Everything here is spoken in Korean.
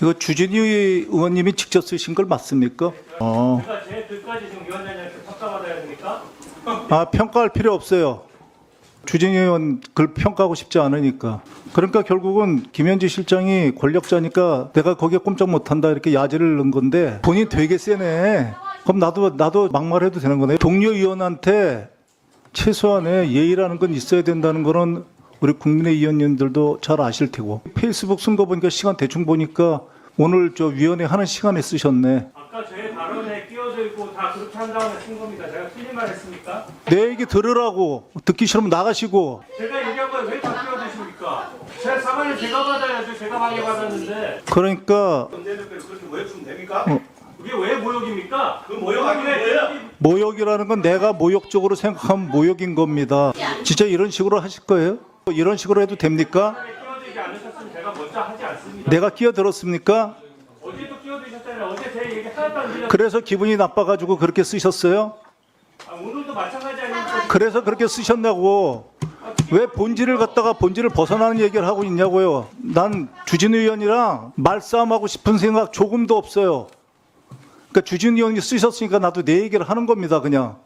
이거 주진우 의원님이 직접 쓰신 걸 맞습니까? 어. 제가 제 글까지 지금 위원장님한테 평가받아야 됩니까? 아, 평가할 필요 없어요. 주진우 의원 글 평가하고 싶지 않으니까. 그러니까 결국은 김현지 실장이 권력자니까 내가 거기에 꼼짝 못한다 이렇게 야지를 넣은 건데 본인 되게 세네. 그럼 나도 나도 막말해도 되는 거네. 동료 의원한테 최소한의 예의라는 건 있어야 된다는 거는 우리 국민의 의원님들도 잘 아실 테고 페이스북 쓴 거 보니까 시간 대충 보니까 오늘 저 위원회 하는 시간에 쓰셨네. 아까 제 발언에 끼어져 있고 다 그렇게 한 다음에 쓴 겁니다. 제가 틀린 말 했습니까? 내 얘기 들으라고 듣기 싫으면 나가시고 제가 얘기한 거에 왜다 끼어드십니까? 제 사과를 제가 받아야죠. 제가 그러니까 문제는 그렇게 모욕 됩니까? 그게 왜 모욕입니까? 그 모욕 아니고 왜 뭐예요? 모욕이라는 건 내가 모욕적으로 생각하면 모욕인 겁니다. 진짜 이런 식으로 하실 거예요? 이런 식으로 해도 됩니까? 내가 끼어들었습니까? 그래서 기분이 나빠가지고 그렇게 쓰셨어요? 그래서 그렇게 쓰셨냐고. 왜 본질을 갖다가 본질을 벗어나는 얘기를 하고 있냐고요. 난 주진 의원이랑 말싸움하고 싶은 생각 조금도 없어요. 그러니까 주진 의원이 쓰셨으니까 나도 내 얘기를 하는 겁니다, 그냥.